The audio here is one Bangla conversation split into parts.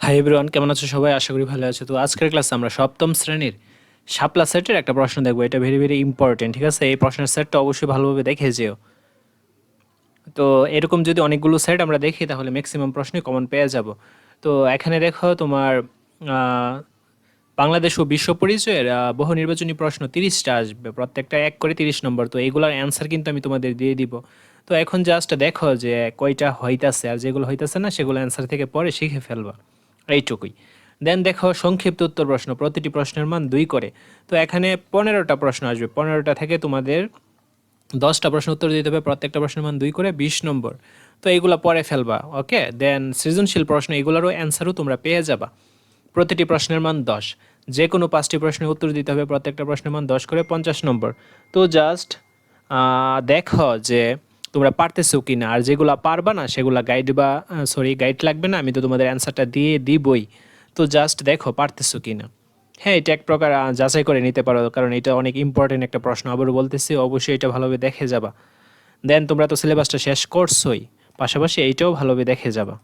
হাই এভরিওয়ান কেমন আছো সবাই? আশা করি ভালো আছো। তো আজকের ক্লাসে আমরা সপ্তম শ্রেণির শাপলা সেটের একটা প্রশ্ন দেখব। এটা ভেরি ভেরি ইম্পর্টেন্ট ঠিক আছে? এই প্রশ্নের সেটটা অবশ্যই ভালোভাবে দেখে যেও। তো এরকম যদি অনেকগুলো সেট আমরা দেখি, তাহলে ম্যাক্সিমাম প্রশ্নই কমন পেয়ে যাব। তো এখানে দেখো তোমার বাংলাদেশ ও বিশ্ব পরিচয়ের বহু নির্বাচনী প্রশ্ন তিরিশটা আসবে। প্রত্যেকটা এক করে তিরিশ নম্বর। তো এইগুলোর অ্যান্সার কিন্তু আমি তোমাদের দিয়ে দিব। তো এখন জাস্ট দেখো যে কয়টা হইতাছে। আর যেগুলো হইতাছে না, সেগুলো অ্যান্সার থেকে পরে শিখে ফেলবা। এইটুকুই। দেন দেখো সংক্ষিপ্ত উত্তর প্রশ্ন, প্রতিটি প্রশ্নের মান দুই করে। তো এখানে পনেরোটা প্রশ্ন আসবে। পনেরোটা থেকে তোমাদের দশটা প্রশ্ন উত্তর দিতে হবে, প্রত্যেকটা প্রশ্নের মান দুই করে, বিশ নম্বর। তো এইগুলো পরে ফেলবা ওকে দেন সৃজনশীল প্রশ্ন, এগুলোরও অ্যান্সারও তোমরা পেয়ে যাবা। প্রতিটি প্রশ্নের মান দশ। যে কোনো পাঁচটি প্রশ্নের উত্তর দিতে হবে, প্রত্যেকটা প্রশ্নের মান দশ করে পঞ্চাশ নম্বর। তো জাস্ট দেখো যে তোমরা পারতেছো কি না আর যেগুলো পারবা না, সেগুলো গাইড বা সরি গাইড লাগবে না, আমি তো তোমাদের অ্যান্সারটা দিয়ে দিবই। তো জাস্ট দেখো পারতেছো কি না হ্যাঁ এটা এক প্রকার যাচাই করে নিতে পারো, কারণ এটা অনেক ইম্পর্টেন্ট একটা প্রশ্ন। আবারও বলতেছি, অবশ্যই এটা ভালোভাবে দেখে যাবা। দেন তোমরা তো সিলেবাসটা শেষ করছোই, পাশাপাশি এইটাও ভালোভাবে দেখে যাবা।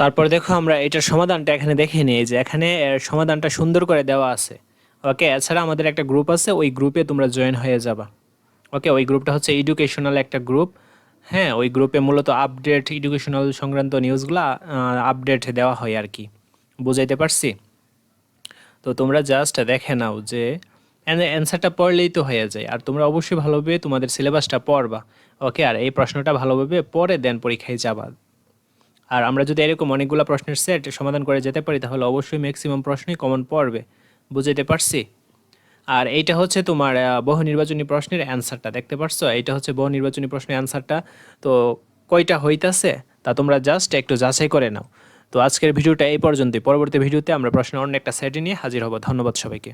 তারপর দেখো আমরা এটার সমাধানটা এখানে দেখে নিই যে এখানে এর সমাধানটা সুন্দর করে দেওয়া আছে। ওকে এছাড়া আমাদের একটা গ্রুপ আছে, ওই গ্রুপে তোমরা জয়েন হয়ে যাবা। ওকে ওই গ্রুপটা হচ্ছে এডুকেশনাল একটা গ্রুপ হ্যাঁ ওই গ্রুপে মূলত আপডেট এডুকেশনাল সংক্রান্ত নিউজগুলো আপডেট দেওয়া হয় আর কি। বুঝাইতে পারছি? তো তোমরা জাস্ট দেখে নাও যে অ্যান্সারটা পড়লেই তো হয়ে যায়। আর তোমরা অবশ্যই ভালোভাবে তোমাদের সিলেবাসটা পড়বা। ওকে আর এই প্রশ্নটা ভালোভাবে পরে দেন পরীক্ষায় যাবা। আর আমরা যদি এরকম অনেকগুলো প্রশ্নের সেট সমাধান করে যেতে পারি, তাহলে অবশ্যই ম্যাক্সিমাম প্রশ্নই কমন পড়বে। বুঝাইতে পারছি? আর এইটা হচ্ছে তোমার বহু নির্বাচনী প্রশ্নের অ্যান্সারটা, দেখতে পারছ? এটা হচ্ছে বহু নির্বাচনী প্রশ্নের অ্যান্সারটা। তো কয়টা হইতাছে তা তোমরা জাস্ট একটু যাচাই করে নাও। তো আজকের ভিডিওটা এই পর্যন্তই। পরবর্তী ভিডিওতে আমরা প্রশ্নের অন্য একটা সেটে নিয়ে হাজির হব। ধন্যবাদ সবাইকে।